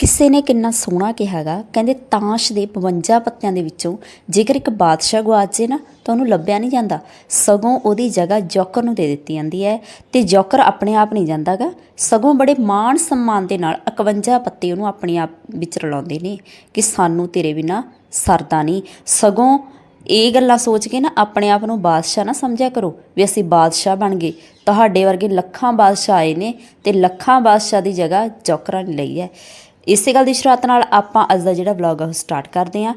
ਕਿਸੇ ਨੇ ਕਿੰਨਾ ਸੋਹਣਾ ਕਿਹਾਗਾ ਕਹਿੰਦੇ ਤਾਸ਼ ਦੇ 52 ਪੱਤਿਆਂ ਦੇ ਵਿੱਚੋਂ ਜੇਕਰ ਇੱਕ ਬਾਦਸ਼ਾਹ ਗਵਾਚ ਜੇ ਨਾ, ਤਾਂ ਉਹਨੂੰ ਲੱਭਿਆ ਨਹੀਂ ਜਾਂਦਾ। ਸਗੋਂ ਉਹਦੀ ਜਗ੍ਹਾ ਜੋਕਰ ਨੂੰ ਦੇ ਦਿੱਤੀ ਜਾਂਦੀ ਹੈ ਤੇ ਜੋਕਰ ਆਪਣੇ ਆਪ ਨਹੀਂ ਜਾਂਦਾਗਾ ਸਗੋਂ ਬੜੇ ਮਾਣ ਸਨਮਾਨ ਦੇ ਨਾਲ 51 ਪੱਤੇ ਉਹਨੂੰ ਆਪਣੇ ਆਪ ਵਿੱਚ ਰਲਾਉਂਦੇ ਨੇ ਕਿ ਸਾਨੂੰ ਤੇਰੇ ਬਿਨਾ ਸਰਦਾ ਨਹੀਂ। ਸਗੋਂ ਇਹ ਗੱਲਾਂ ਸੋਚ ਕੇ ਨਾ ਆਪਣੇ ਆਪ ਨੂੰ ਬਾਦਸ਼ਾਹ ਨਾ ਸਮਝਿਆ ਕਰੋ ਵੀ ਅਸੀਂ ਬਾਦਸ਼ਾਹ ਬਣ ਗਏ। ਤੁਹਾਡੇ ਵਰਗੇ ਲੱਖਾਂ ਬਾਦਸ਼ਾਹ ਆਏ ਨੇ ਤੇ ਲੱਖਾਂ ਬਾਦਸ਼ਾਹ ਦੀ ਜਗ੍ਹਾ ਜੋਕਰਾਂ ਨੇ ਲਈ ਹੈ। ਇਸੇ ਗੱਲ ਦੀ ਸ਼ੁਰੂਆਤ ਨਾਲ ਆਪਾਂ ਅੱਜ ਦਾ ਜਿਹੜਾ ਵਲੌਗ ਆ ਉਹ ਸਟਾਰਟ ਕਰਦੇ ਹਾਂ।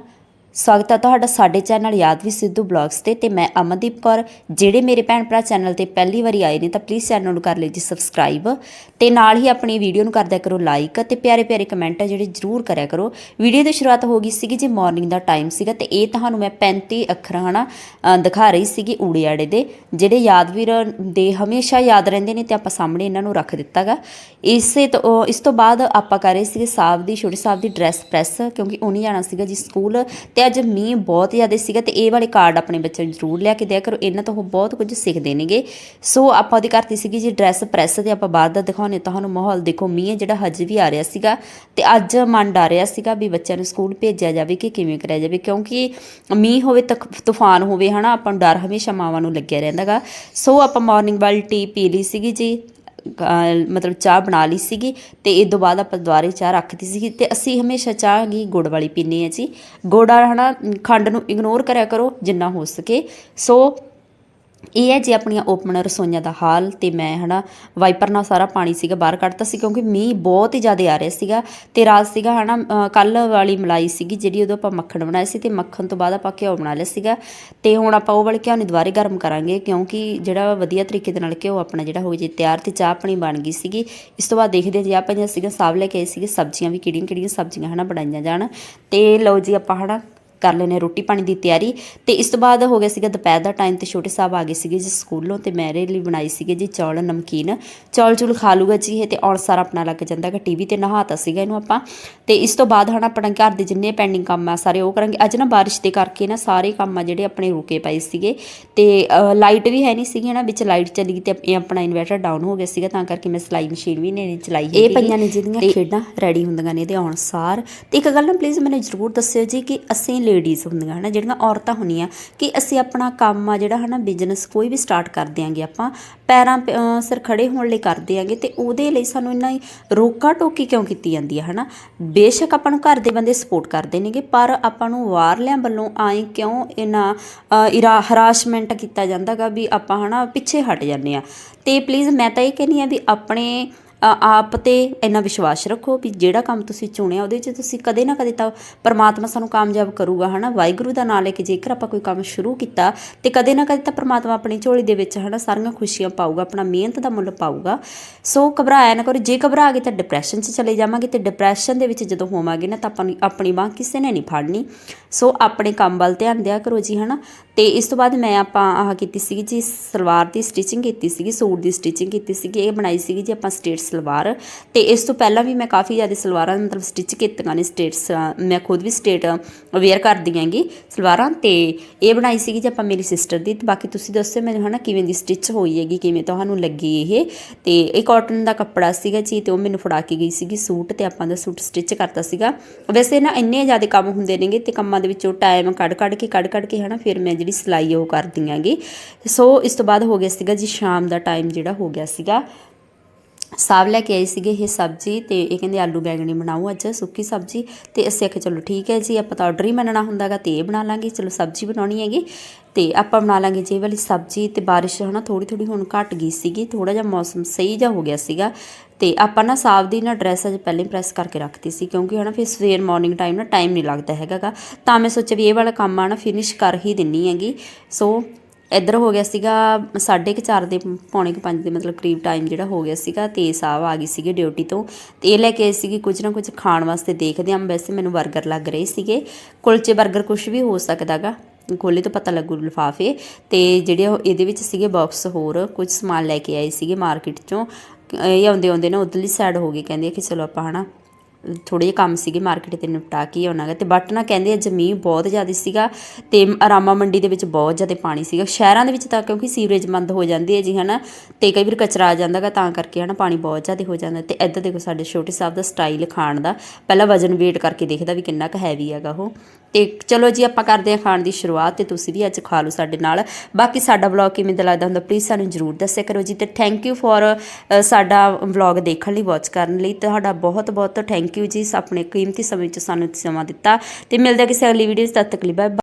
ਸਵਾਗਤ ਹੈ ਤੁਹਾਡਾ ਸਾਡੇ ਚੈਨਲ ਯਾਦਵੀ ਸਿੱਧੂ ਬਲੌਗਸ ਤੇ ਤੇ ਮੈਂ ਅਮਨਦੀਪ ਕੌਰ। ਜਿਹੜੇ ਮੇਰੇ ਭੈਣ ਭਰਾ ਚੈਨਲ ਤੇ ਪਹਿਲੀ ਵਾਰੀ ਆਏ ਨੇ ਤਾਂ ਪਲੀਜ਼ ਚੈਨਲ ਨੂੰ ਕਰ ਲਿਓ ਜੀ ਸਬਸਕ੍ਰਾਈਬ ਤੇ ਨਾਲ ਹੀ ਆਪਣੀ ਵੀਡੀਓ ਨੂੰ ਕਰਦਿਆ ਕਰੋ ਲਾਈਕ ਤੇ ਪਿਆਰੇ ਪਿਆਰੇ ਕਮੈਂਟ ਹੈ ਜਿਹੜੇ ਜ਼ਰੂਰ ਕਰਿਆ ਕਰੋ। ਵੀਡੀਓ ਦੀ ਸ਼ੁਰੂਆਤ ਹੋ ਗਈ ਸੀਗੀ ਜੇ ਮਾਰਨਿੰਗ ਦਾ ਟਾਈਮ ਸੀਗਾ ਤੇ ਇਹ ਤੁਹਾਨੂੰ ਮੈਂ 35 ਅੱਖਰ ਹਨਾ ਅ, ਦਿਖਾ ਰਹੀ ਸੀਗੀ ਊੜੇ ਆੜੇ ਦੇ ਜਿਹੜੇ ਯਾਦਵੀਰ ਦੇ ਹਮੇਸ਼ਾ ਯਾਦ ਰਹਿੰਦੇ ਨੇ ਤੇ ਆਪਾਂ ਸਾਹਮਣੇ ਇਹਨਾਂ ਨੂੰ ਰੱਖ ਦਿੱਤਾਗਾ ਇਸੇ ਤੋਂ ਇਸ ਤੋਂ ਬਾਅਦ ਆਪਾਂ ਕਰ ਰਹੇ ਸੀਗੇ ਸਾਹਿਬ ਦੀ ਛੋਟੇ ਸਾਹਿਬ ਦੀ ਡਰੈਸ ਪ੍ਰੈਸ ਕਿਉਂਕਿ ਉਹਨੇ ਜਾਣਾ ਸੀਗਾ ਜੀ ਸਕੂਲ ਤੇ ਅੱਜ ਮੀਂਹ ਬਹੁਤ ਜ਼ਿਆਦਾ ਸੀਗਾ ਤੇ ਇਹ ਵਾਲੇ ਕਾਰਡ ਆਪਣੇ ਬੱਚਿਆਂ ਨੂੰ ਜ਼ਰੂਰ ਲਿਆ ਕੇ ਦਿਆ ਕਰੋ। ਇਹਨਾਂ ਤੋਂ ਉਹ ਬਹੁਤ ਕੁਝ ਸਿੱਖਦੇ ਨੇਗੇ। ਸੋ ਆਪਾਂ ਉਹਦੀ ਕਰਤੀ ਸੀਗੀ ਜੀ ਡਰੈਸ ਪ੍ਰੈਸ ਤੇ ਆਪਾਂ ਬਾਹਰ ਦਾ ਦਿਖਾਉਣੇ ਤੁਹਾਨੂੰ ਮਾਹੌਲ ਦੇਖੋ, ਮੀਂਹ ਜਿਹੜਾ ਹਜੇ ਵੀ ਆ ਰਿਹਾ ਸੀਗਾ ਤੇ ਅੱਜ ਮਨ ਡਰ ਰਿਹਾ ਸੀਗਾ ਵੀ ਬੱਚਿਆਂ ਨੂੰ ਸਕੂਲ ਭੇਜਿਆ ਜਾਵੇ ਕਿ ਕਿਵੇਂ ਕਰਿਆ ਜਾਵੇ, ਕਿਉਂਕਿ ਮੀਂਹ ਹੋਵੇ ਤਕ ਤੂਫਾਨ ਹੋਵੇ, ਹਨਾ, ਆਪਾਂ ਨੂੰ ਡਰ ਹਮੇਸ਼ਾ ਮਾਵਾਂ ਨੂੰ ਲੱਗਿਆ ਰਹਿੰਦਾਗਾ। ਸੋ ਆਪਾਂ ਮਾਰਨਿੰਗ ਵਾਲੀ ਟੀ ਪੀ ਲਈ ਸੀਗੀ ਜੀ। ਮਤਲਬ ਚਾਹ ਬਣਾ ਲਈ ਸੀਗੀ ਤੇ ਇਹ ਤੋਂ ਬਾਅਦ ਆਪਾਂ ਦੁਬਾਰੇ ਚਾਹ ਰੱਖਦੀ ਸੀਗੀ ਤੇ ਅਸੀਂ ਹਮੇਸ਼ਾ ਚਾਹ ਹੀ ਗੁੜ ਵਾਲੀ ਪੀਂਦੇ ਹਾਂ ਜੀ। ਗੁੜ ਆ ਹਨਾ, ਖੰਡ ਨੂੰ ਇਗਨੋਰ ਕਰਿਆ ਕਰੋ ਜਿੰਨਾ ਹੋ ਸਕੇ। ਸੋ ਇਹ ਹੈ ਜੇ ਆਪਣੀਆਂ ਓਪਨ ਰਸੋਈਆਂ ਦਾ ਹਾਲ ਤੇ ਮੈਂ ਹਨਾ ਵਾਈਪਰ ਨਾਲ ਸਾਰਾ ਪਾਣੀ ਸੀਗਾ ਬਾਹਰ ਕੱਢਤਾ ਸੀ ਕਿਉਂਕਿ ਮੀਂਹ ਬਹੁਤ ਹੀ ਜ਼ਿਆਦਾ ਆ ਰਿਹਾ ਸੀਗਾ ਤੇ ਰਾਤ ਸੀਗਾ ਹਨਾ ਕੱਲ ਵਾਲੀ ਮਲਾਈ ਸੀਗੀ ਜਿਹੜੀ ਉਦੋਂ ਆਪਾਂ ਮੱਖਣ ਬਣਾਏ ਸੀ ਤੇ ਮੱਖਣ ਤੋਂ ਬਾਅਦ ਆਪਾਂ ਘਿਓ ਬਣਾ ਲਿਆ ਸੀਗਾ ਤੇ ਹੁਣ ਆਪਾਂ ਉਹ ਵਾਲੇ ਘਿਓ ਨੂੰ ਦੁਬਾਰੇ ਗਰਮ ਕਰਾਂਗੇ ਕਿਉਂਕਿ ਜਿਹੜਾ ਵਧੀਆ ਤਰੀਕੇ ਦੇ ਨਾਲ ਘਿਓ ਆਪਣਾ ਜਿਹੜਾ ਹੋ ਜੇ, ਤਿਆਰ ਤੇ ਚਾਹ ਆਪਣੀ ਬਣ ਗਈ ਸੀਗੀ। ਇਸ ਤੋਂ ਬਾਅਦ ਦੇਖਦੇ ਹਾਂ ਜੇ ਆਪਾਂ ਜਿਹੜੀਆਂ ਸੀਗਾ ਸਾਬ ਲੈ ਕੇ ਆਏ ਸੀਗੇ, ਸਬਜ਼ੀਆਂ ਵੀ ਕਿਹੜੀਆਂ ਕਿਹੜੀਆਂ ਸਬਜ਼ੀਆਂ ਹਨਾ ਬਣਾਈਆਂ ਜਾਣ ਤੇ ਲਓ ਜੀ ਆਪਾਂ ਹਨਾ ਕਰ ਲੈਨੇ ਰੋਟੀ ਪਾਣੀ ਦੀ ਤਿਆਰੀ ਤੇ ਇਸ ਤੋਂ ਬਾਅਦ ਹੋ ਗਿਆ ਸੀਗਾ ਦੁਪਹਿਰ ਦਾ ਟਾਈਮ ਤੇ ਛੋਟੇ ਸਾਹਿਬ ਆ ਗਏ ਸੀਗੇ ਜੀ ਸਕੂਲੋਂ ਤੇ ਮੇਰੇ ਲਈ ਬਣਾਈ ਸੀਗੇ ਜੀ ਚੌਲ ਨਮਕੀਨ। ਚੌਲ ਚੁਲ ਖਾ ਲੂਗਾ ਜੀ ਇਹ ਤੇ ਔਰ ਸਾਰਾ ਆਪਣਾ ਲੱਗ ਜਾਂਦਾ ਕਿ ਟੀਵੀ ਤੇ ਨਹਾਤਾ ਸੀਗਾ ਇਹਨੂੰ ਆਪਾਂ। ਤੇ ਇਸ ਤੋਂ ਬਾਅਦ ਹਨਾ ਆਪਣਾ ਘਰ ਦੇ ਜਿੰਨੇ ਪੈਂਡਿੰਗ ਕੰਮ ਆ ਸਾਰੇ ਉਹ ਕਰਾਂਗੇ। ਅੱਜ ਨਾ ਬਾਰਿਸ਼ ਦੇ ਕਰਕੇ ਨਾ ਸਾਰੇ ਕੰਮ ਆ ਜਿਹੜੇ ਆਪਣੇ ਰੁਕੇ ਪਏ ਸੀਗੇ। ਤੇ ਲਾਈਟ ਵੀ ਹੈ ਨਹੀਂ ਸੀਗੀ ਨਾ ਵਿੱਚ ਲਾਈਟ ਚਲੀ ਗਈ ਤੇ ਇਹ ਆਪਣਾ ਇਨਵਰਟਰ ਡਾਊਨ ਹੋ ਗਿਆ ਸੀਗਾ ਤਾਂ ਕਰਕੇ ਮੈਂ ਸਲਾਈ ਮਸ਼ੀਨ ਵੀ ਨਹੀਂ ਚਲਾਈ ਇਹ ਪਈਆਂ ਨੇ ਜਿਹਦੀਆਂ ਖੇਡਾਂ ਰੈਡੀ ਹੁੰਦੀਆਂ ਨੇ ਇਹਦੇ ਆਉਣ ਸਾਰ। ਤੇ ਇੱਕ ਗੱਲ ਨਾ ਪਲੀਜ਼ ਮੈਨੂੰ ਜ਼ਰੂਰ ਦੱਸਿਓ ਜੀ ਕਿ ਅਸੀਂ ਲੇਡੀਜ਼ ਹੁੰਦੀਆਂ, ਹਨਾ, ਜਿਹੜੀਆਂ ਔਰਤਾਂ ਹੁੰਦੀਆਂ, ਕਿ ਅਸੀਂ ਆਪਣਾ ਕੰਮ ਆ ਜਿਹੜਾ, ਹਨਾ ਬਿਜ਼ਨਸ ਕੋਈ ਵੀ ਸਟਾਰਟ ਕਰ ਦਿਆਂਗੇ ਆਪਾਂ, ਪੈਰਾਂ ਪ- ਅਹ, ਸਿਰ ਖੜੇ ਹੋਣ ਲਈ ਕਰਦੇ ਦਿਆਂਗੇ, ਤੇ ਉਹਦੇ ਲਈ ਸਾਨੂੰ ਇੰਨਾ ਹੀ ਰੋਕਾ ਟੋਕੀ ਕਿਉਂ ਕੀਤੀ ਜਾਂਦੀ ਹੈ ਹਨਾ? ਬੇਸ਼ੱਕ ਆਪਾਂ ਨੂੰ ਘਰ ਦੇ ਬੰਦੇ ਸਪੋਰਟ ਕਰਦੇ ਨੇਗੇ, ਪਰ ਆਪਾਂ ਨੂੰ ਵਾਰਲਿਆਂ ਵੱਲੋਂ ਆਏ ਕਿਉਂ ਇਹਨਾਂ ਇਰਾ ਹਰਾਸਮੈਂਟ ਕੀਤਾ ਜਾਂਦਾਗਾ ਵੀ ਆਪਾਂ, ਹਨਾ, ਪਿੱਛੇ ਹਟ ਜਾਂਦੇ ਆ। ਤੇ ਪਲੀਜ਼ ਮੈਂ ਤਾਂ ਇਹ ਕਹਿੰਦੀ ਆ ਵੀ ਆਪਣੇ ਆਪ ਤੇ ਇੰਨਾ ਵਿਸ਼ਵਾਸ ਰੱਖੋ ਵੀ ਜਿਹੜਾ ਕੰਮ ਤੁਸੀਂ ਚੁਣਿਆ ਉਹਦੇ 'ਚ ਤੁਸੀਂ ਕਦੇ ਨਾ ਕਦੇ ਤਾਂ ਪਰਮਾਤਮਾ ਸਾਨੂੰ ਕਾਮਯਾਬ ਕਰੂਗਾ, ਹਨਾ? ਵਾਹਿਗੁਰੂ ਦਾ ਨਾਮ ਲੈ ਕੇ ਜੇਕਰ ਆਪਾਂ ਕੋਈ ਕੰਮ ਸ਼ੁਰੂ ਕੀਤਾ ਤੇ ਕਦੇ ਨਾ ਕਦੇ ਤਾਂ ਪਰਮਾਤਮਾ ਆਪਣੀ ਝੋਲੀ ਦੇ ਵਿੱਚ, ਹਨਾ, ਸਾਰੀਆਂ ਖੁਸ਼ੀਆਂ ਪਾਊਗਾ, ਆਪਣਾ ਮਿਹਨਤ ਦਾ ਮੁੱਲ ਪਾਊਗਾ। ਸੋ ਘਬਰਾਇਆ ਨਾ ਕਰੋ, ਜੇ ਘਬਰਾ ਗਏ ਤਾਂ ਡਿਪਰੈਸ਼ਨ 'ਚ ਚਲੇ ਜਾਵਾਂਗੇ ਤੇ ਡਿਪਰੈਸ਼ਨ ਦੇ ਵਿੱਚ ਜਦੋਂ ਹੋਵਾਂਗੇ ਨਾ ਤਾਂ ਆਪਾਂ ਨੂੰ ਆਪਣੀ ਬਾਹ ਕਿਸੇ ਨੇ ਨਹੀਂ ਫੜਨੀ। ਸੋ ਆਪਣੇ ਕੰਮ ਵੱਲ ਧਿਆਨ ਦਿਆ ਕਰੋ ਜੀ, ਹਨਾ? ਤੇ ਇਸ ਤੋਂ ਬਾਅਦ ਮੈਂ ਆਪਾਂ ਆਹ ਕੀਤੀ ਸੀਗੀ ਜੀ, ਸਲਵਾਰ ਦੀ ਸਟਿਚਿੰਗ ਕੀਤੀ ਸੀਗੀ, ਸੂਟ ਦੀ ਸਟਿਚਿੰਗ ਕੀਤੀ ਸੀਗੀ, ਇਹ ਬਣਾਈ ਸੀਗੀ ਜੀ ਆਪਾਂ ਸਟੇਟਸ ਸਲਵਾਰ। ਤੇ ਇਸ ਤੋਂ ਪਹਿਲਾਂ ਵੀ ਮੈਂ ਕਾਫੀ ਜ਼ਿਆਦਾ ਸਲਵਾਰਾਂ ਮਤਲਬ ਸਟਿਚ ਕੀਤੀਆਂ ਨੇ ਸਟੇਟਸ ਮੈਂ ਖੁਦ ਵੀ ਸਟੇਟ ਵੇਅਰ ਕਰਦੀ ਆਂਗੀ ਸਲਵਾਰਾਂ। ਤੇ ਇਹ ਬਣਾਈ ਸੀਗੀ ਜੇ ਆਪਾਂ ਮੇਰੀ ਸਿਸਟਰ ਦੀ। ਤੇ ਬਾਕੀ ਤੁਸੀਂ ਦੱਸੋ ਮੈਨੂੰ ਹਨਾ ਕਿਵੇਂ ਦੀ ਸਟਿਚ ਹੋਈ ਹੈਗੀ, ਕਿਵੇਂ ਤੁਹਾਨੂੰ ਲੱਗੀ ਇਹ। ਤੇ ਇਹ ਕਾਟਨ ਦਾ ਕੱਪੜਾ ਸੀਗਾ ਜੀ ਤੇ ਉਹ ਮੈਨੂੰ ਫੜਾ ਕੇ ਗਈ ਸੀਗੀ ਸੂਟ ਤੇ ਆਪਾਂ ਦਾ ਸੂਟ ਸਟਿਚ ਕਰਤਾ ਸੀਗਾ। ਵੈਸੇ ਨਾ ਇੰਨੇ ਜ਼ਿਆਦਾ ਕੰਮ ਹੁੰਦੇ ਨੇਗੇ ਤੇ ਕੰਮਾਂ ਦੇ ਵਿੱਚੋਂ ਟਾਈਮ ਕੱਢ ਕੱਢ ਕੇ, ਕੱਢ ਕੱਢ ਕੇ ਹਨਾ ਫਿਰ ਮੈਂ ਜਿਹੜੀ ਸਿਲਾਈ ਉਹ ਕਰਦੀ ਆਂਗੀ ਸੋ ਇਸ ਤੋਂ ਬਾਅਦ ਹੋ ਗਿਆ ਸੀਗਾ ਜੀ ਸ਼ਾਮ ਦਾ ਟਾਈਮ ਜਿਹੜਾ ਹੋ ਗਿਆ ਸੀਗਾ। ਸਾਬ ਲੈ ਕੇ ਆਏ ਸੀਗੇ ਇਹ ਸਬਜ਼ੀ ਤੇ ਇਹ ਕਹਿੰਦੇ ਆਲੂ ਬੈਂਗਣੀ ਬਣਾਓ ਅੱਜ, ਸੁੱਕੀ ਸਬਜ਼ੀ। ਤੇ ਅਸੀਂ ਆਖਿਆ, ਚਲੋ ਠੀਕ ਹੈ ਜੀ, ਆਪਾਂ ਤਾਂ ਆਰਡਰ ਹੀ ਮੰਨਣਾ ਹੁੰਦਾਗਾ ਤੇ ਇਹ ਬਣਾ ਲਾਂਗੇ, ਚਲੋ ਸਬਜ਼ੀ ਬਣਾਉਣੀ ਹੈਗੀ। ਤੇ ਆਪਾਂ ਬਣਾ ਲਾਂਗੇ ਜੇ ਵਾਲੀ ਸਬਜ਼ੀ ਤੇ ਬਾਰਿਸ਼ ਹਨਾ ਥੋੜੀ ਥੋੜੀ ਹੁਣ ਘਟ ਗਈ ਸੀਗੀ ਥੋੜਾ ਜਿਹਾ ਮੌਸਮ ਸਹੀ ਜਿਹਾ ਹੋ ਗਿਆ ਸੀਗਾ। ਤੇ ਆਪਾਂ ਨਾ ਸਾਬ ਦੀ ਨਾ ਡਰੈਸ ਅਜ ਪਹਿਲਾਂ ਹੀ ਪ੍ਰੈਸ ਕਰਕੇ ਰੱਖਤੀ ਸੀ, ਕਿਉਂਕਿ ਹਨਾ ਫਿਰ ਸਵੇਰ ਮਾਰਨਿੰਗ ਟਾਈਮ ਨਾ ਟਾਈਮ ਨਹੀਂ ਲੱਗਦਾ ਹੈਗਾਗਾ ਤਾਂ ਮੈਂ ਸੋਚਿਆ ਵੀ ਇਹ ਵਾਲਾ ਕੰਮ ਆ ਨਾ ਫਿਨਿਸ਼ ਕਰ ਹੀ ਦਿੰਨੀ ਹੈਗੀ। ਸੋ ਇੱਧਰ ਹੋ ਗਿਆ ਸੀਗਾ ਸਾਢੇ ਕੁ ਚਾਰ ਦੇ, ਪੌਣੇ ਕੁ ਪੰਜ ਦੇ ਮਤਲਬ ਕਰੀਬ ਟਾਈਮ ਜਿਹੜਾ ਹੋ ਗਿਆ ਸੀਗਾ ਤੇ ਸਾਹਿਬ ਆ ਗਈ ਸੀਗੀ ਡਿਊਟੀ ਤੋਂ। ਤੇ ਇਹ ਲੈ ਕੇ ਆਈ ਸੀਗੀ ਕੁਝ ਨਾ ਕੁਝ ਖਾਣ ਵਾਸਤੇ ਦੇਖਦੇ ਆਂ ਵੈਸੇ ਮੈਨੂੰ 버ਗਰ ਲੱਗ ਰਹੇ ਸੀਗੇ। ਕੁਲਚੇ 버ਗਰ ਕੁਝ ਵੀ ਹੋ ਸਕਦਾਗਾ। ਖੋਲੇ ਤੋਂ ਪਤਾ ਲੱਗੂ ਲਿਫਾਫੇ। ਤੇ ਜਿਹੜੇ ਉਹ ਇਹਦੇ ਵਿੱਚ ਸੀਗੇ ਬਾਕਸ ਹੋਰ, ਕੁਝ ਸਮਾਨ ਲੈ ਕੇ ਆਏ ਸੀਗੇ ਮਾਰਕੀਟ ਚੋਂ। ਇਹ ਆਉਂਦੇ ਆਉਂਦੇ ਨਾ ਉਧਰਲੀ ਸਾਈਡ ਹੋ ਗਈ ਕਹਿੰਦੇ ਕਿ ਚਲੋ ਆਪਾਂ ਹਨਾ ਥੋੜੇ ਜਿਹੇ ਕੰਮ ਸੀਗੇ ਮਾਰਕੀਟ ਤੇ ਨਿਪਟਾ ਕੇ ਆਉਣਾ ਗਾ ਤੇ ਬਟ ਨਾ ਕਹਿੰਦੇ ਅੱਜ ਮੀਂਹ ਬਹੁਤ ਜ਼ਿਆਦਾ ਸੀਗਾ ਤੇ ਆਰਾਮਾ ਮੰਡੀ ਦੇ ਵਿੱਚ ਬਹੁਤ ਜ਼ਿਆਦਾ ਪਾਣੀ ਸੀਗਾ। ਸ਼ਹਿਰਾਂ ਦੇ ਵਿੱਚ ਤਾਂ ਕਿਉਂਕਿ ਸੀਵਰੇਜ ਬੰਦ ਹੋ ਜਾਂਦੀ ਹੈ ਜੀ, ਹਨਾ? ਤੇ ਕਈ ਵਾਰ ਕਚਰਾ ਆ ਜਾਂਦਾਗਾ ਤਾਂ ਕਰਕੇ, ਹਨਾ? ਪਾਣੀ ਬਹੁਤ ਜ਼ਿਆਦਾ ਹੋ ਜਾਂਦਾ ਤੇ ਇੱਧਰ ਦੇਖੋ ਸਾਡੇ ਛੋਟੇ ਸਾਹਿਬ ਦਾ ਸਟਾਈਲ ਖਾਣ ਦਾ। ਪਹਿਲਾਂ ਵਜਨ ਵੇਟ ਕਰਕੇ ਦੇਖਦਾ ਵੀ ਕਿੰਨਾ ਕੁ ਹੈਵੀ ਹੈਗਾ ਉਹ। ਤੇ ਚਲੋ ਜੀ, ਆਪਾਂ ਕਰਦੇ ਹਾਂ ਖਾਣ ਦੀ ਸ਼ੁਰੂਆਤ ਤੇ ਤੁਸੀਂ ਵੀ ਅੱਜ ਖਾ ਲਓ ਸਾਡੇ ਨਾਲ। ਬਾਕੀ ਸਾਡਾ ਵਲੌਗ ਕਿਵੇਂ ਦਾ ਲੱਗਦਾ ਹੁੰਦਾ ਪਲੀਜ਼ ਸਾਨੂੰ ਜਰੂਰ ਦੱਸਿਆ ਕਰੋ ਜੀ। ਤੇ ਥੈਂਕ ਯੂ ਫॉर ਸਾਡਾ ਵਲੌਗ ਦੇਖਣ ਲਈ ਵਾਚ ਕਰਨ ਲਈ। ਤੁਹਾਡਾ ਬਹੁਤ ਬਹੁਤ ਥੈਂਕ ਯੂ ਜੀ। ਆਪਣੇ ਕੀਮਤੀ ਸਮੇਂ ਵਿੱਚ ਸਾਨੂੰ ਸਮਾਂ ਦਿੱਤਾ। ਤੇ ਮਿਲਦੇ ਕਿਸੇ ਅਗਲੀ ਵੀਡੀਓ 'ਚ ਤਦ ਤੱਕ ਲਈ ਬਾਏ